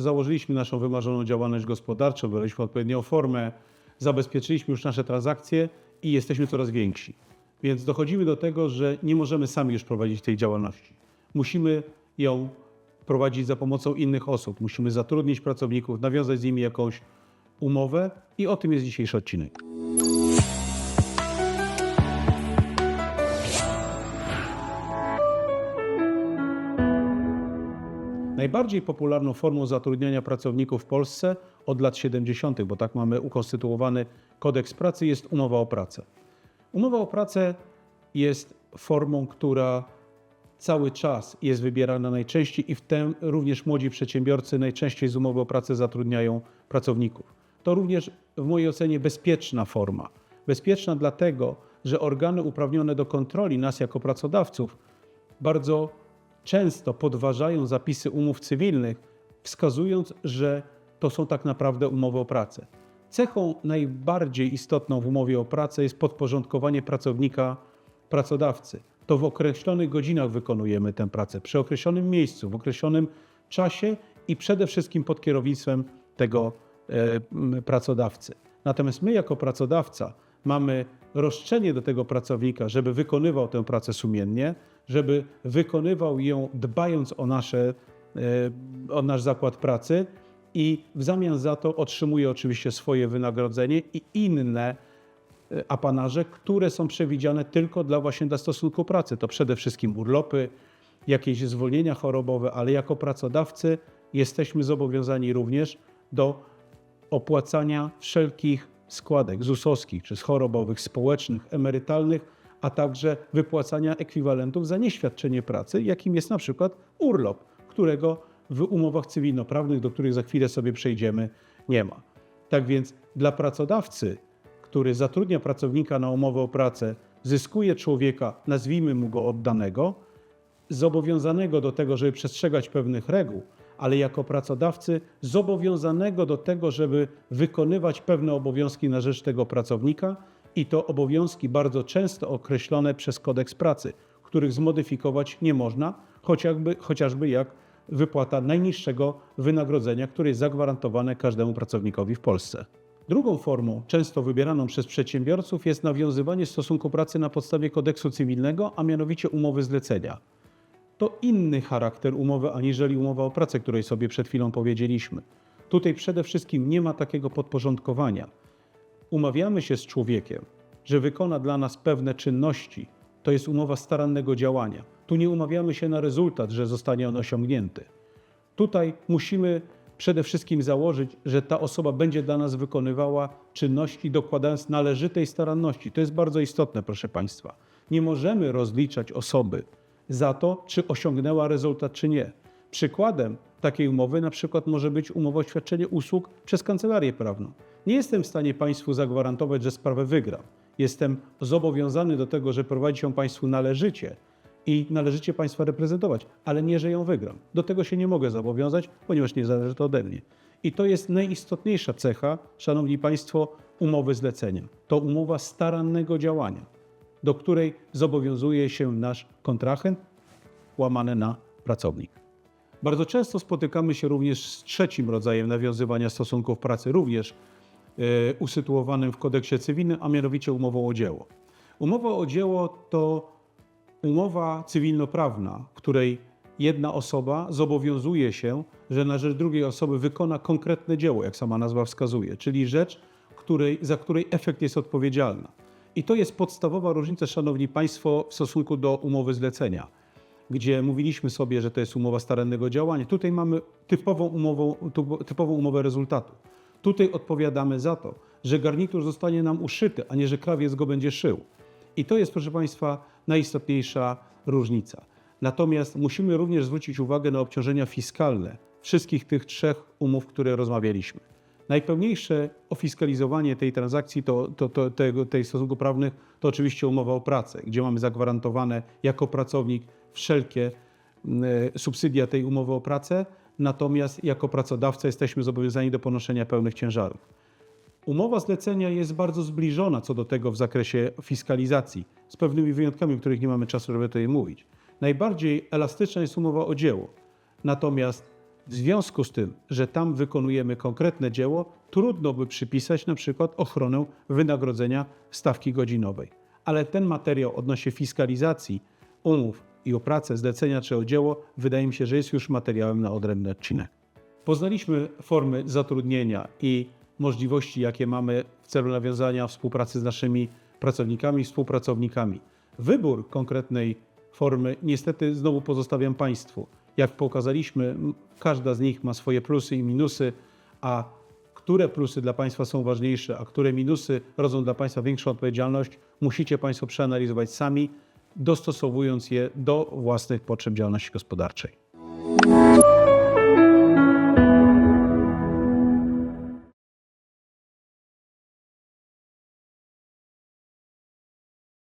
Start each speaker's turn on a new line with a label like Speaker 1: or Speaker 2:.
Speaker 1: założyliśmy naszą wymarzoną działalność gospodarczą, wybraliśmy odpowiednią formę, zabezpieczyliśmy już nasze transakcje i jesteśmy coraz więksi. Więc dochodzimy do tego, że nie możemy sami już prowadzić tej działalności. Musimy ją prowadzić za pomocą innych osób. Musimy zatrudnić pracowników, nawiązać z nimi jakąś umowę i o tym jest dzisiejszy odcinek. Najbardziej popularną formą zatrudniania pracowników w Polsce od lat 70., bo tak mamy ukonstytuowany kodeks pracy, jest umowa o pracę. Umowa o pracę jest formą, która cały czas jest wybierana najczęściej i w tym również młodzi przedsiębiorcy najczęściej z umowy o pracę zatrudniają pracowników. To również w mojej ocenie bezpieczna forma. Bezpieczna dlatego, że organy uprawnione do kontroli nas jako pracodawców bardzo często podważają zapisy umów cywilnych, wskazując, że to są tak naprawdę umowy o pracę. Cechą najbardziej istotną w umowie o pracę jest podporządkowanie pracownika pracodawcy. To w określonych godzinach wykonujemy tę pracę, przy określonym miejscu, w określonym czasie i przede wszystkim pod kierownictwem tego e, pracodawcy. Natomiast my, jako pracodawca, mamy roszczenie do tego pracownika, żeby wykonywał tę pracę sumiennie, żeby wykonywał ją dbając o, nasze, e, o nasz zakład pracy i w zamian za to otrzymuje oczywiście swoje wynagrodzenie i inne e, apanarze, które są przewidziane tylko dla właśnie dla stosunku pracy. To przede wszystkim urlopy, jakieś zwolnienia chorobowe, ale jako pracodawcy jesteśmy zobowiązani również do opłacania wszelkich składek ZUS-owskich czy chorobowych, społecznych, emerytalnych, a także wypłacania ekwiwalentów za nieświadczenie pracy, jakim jest na przykład urlop, którego w umowach cywilnoprawnych, do których za chwilę sobie przejdziemy, nie ma. Tak więc dla pracodawcy, który zatrudnia pracownika na umowę o pracę, zyskuje człowieka, nazwijmy mu go oddanego, zobowiązanego do tego, żeby przestrzegać pewnych reguł, ale jako pracodawcy zobowiązanego do tego, żeby wykonywać pewne obowiązki na rzecz tego pracownika i to obowiązki bardzo często określone przez kodeks pracy, których zmodyfikować nie można, chociażby, chociażby jak wypłata najniższego wynagrodzenia, które jest zagwarantowane każdemu pracownikowi w Polsce. Drugą formą, często wybieraną przez przedsiębiorców, jest nawiązywanie stosunku pracy na podstawie kodeksu cywilnego, a mianowicie umowy zlecenia to inny charakter umowy aniżeli umowa o pracę, której sobie przed chwilą powiedzieliśmy. Tutaj przede wszystkim nie ma takiego podporządkowania. Umawiamy się z człowiekiem, że wykona dla nas pewne czynności. To jest umowa starannego działania. Tu nie umawiamy się na rezultat, że zostanie on osiągnięty. Tutaj musimy przede wszystkim założyć, że ta osoba będzie dla nas wykonywała czynności, dokładając należytej staranności. To jest bardzo istotne, proszę Państwa. Nie możemy rozliczać osoby za to, czy osiągnęła rezultat, czy nie. Przykładem takiej umowy na przykład może być umowa o świadczenie usług przez kancelarię prawną. Nie jestem w stanie Państwu zagwarantować, że sprawę wygram. Jestem zobowiązany do tego, że prowadzić ją Państwu należycie i należycie Państwa reprezentować, ale nie, że ją wygram. Do tego się nie mogę zobowiązać, ponieważ nie zależy to ode mnie. I to jest najistotniejsza cecha, Szanowni Państwo, umowy zlecenia. To umowa starannego działania do której zobowiązuje się nasz kontrahent, łamane na pracownik. Bardzo często spotykamy się również z trzecim rodzajem nawiązywania stosunków pracy, również e, usytuowanym w kodeksie cywilnym, a mianowicie umową o dzieło. Umowa o dzieło to umowa cywilnoprawna, której jedna osoba zobowiązuje się, że na rzecz drugiej osoby wykona konkretne dzieło, jak sama nazwa wskazuje, czyli rzecz, której, za której efekt jest odpowiedzialna. I to jest podstawowa różnica, Szanowni Państwo, w stosunku do umowy zlecenia, gdzie mówiliśmy sobie, że to jest umowa starannego działania. Tutaj mamy typową, umową, typową umowę rezultatu. Tutaj odpowiadamy za to, że garnitur zostanie nam uszyty, a nie, że krawiec go będzie szył. I to jest, proszę Państwa, najistotniejsza różnica. Natomiast musimy również zwrócić uwagę na obciążenia fiskalne wszystkich tych trzech umów, które rozmawialiśmy. Najpełniejsze ofiskalizowanie tej transakcji, to, to, to, tego, tej stosunków prawnych, to oczywiście umowa o pracę, gdzie mamy zagwarantowane jako pracownik wszelkie y, subsydia tej umowy o pracę, natomiast jako pracodawca jesteśmy zobowiązani do ponoszenia pełnych ciężarów. Umowa zlecenia jest bardzo zbliżona co do tego w zakresie fiskalizacji, z pewnymi wyjątkami, o których nie mamy czasu, żeby tutaj mówić. Najbardziej elastyczna jest umowa o dzieło. Natomiast W związku z tym, że tam wykonujemy konkretne dzieło, trudno by przypisać na przykład ochronę wynagrodzenia stawki godzinowej. Ale ten materiał odnośnie fiskalizacji umów i o pracę, zlecenia czy o dzieło, wydaje mi się, że jest już materiałem na odrębny odcinek. Poznaliśmy formy zatrudnienia i możliwości, jakie mamy w celu nawiązania współpracy z naszymi pracownikami i współpracownikami. Wybór konkretnej formy niestety znowu pozostawiam Państwu. Jak pokazaliśmy, każda z nich ma swoje plusy i minusy, a które plusy dla Państwa są ważniejsze, a które minusy rodzą dla Państwa większą odpowiedzialność, musicie Państwo przeanalizować sami, dostosowując je do własnych potrzeb działalności gospodarczej.